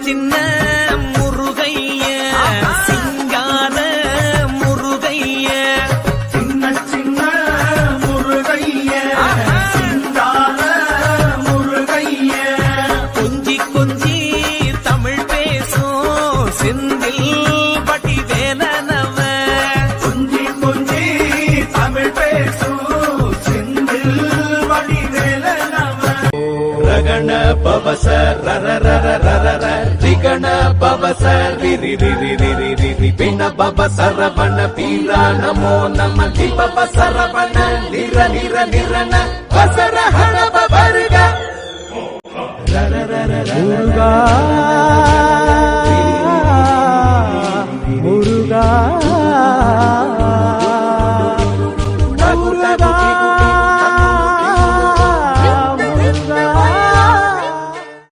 சின்ன முருகைய சிங்கார முருகைய. சின்ன சின்ன முருகைய சிங்கார முருகைய. கொஞ்சி கொஞ்சி தமிழ் பேசும் செந்தில் ரகண பவச ரர ரர ரர ர ரிகண பவச ரிரி ரிரி ரிரி ரிரி பிண பவ சரவண பீரா நமோ நம திபவ சரவண நிர நிர நிரண வசர ஹண வருக ரர ரர ரர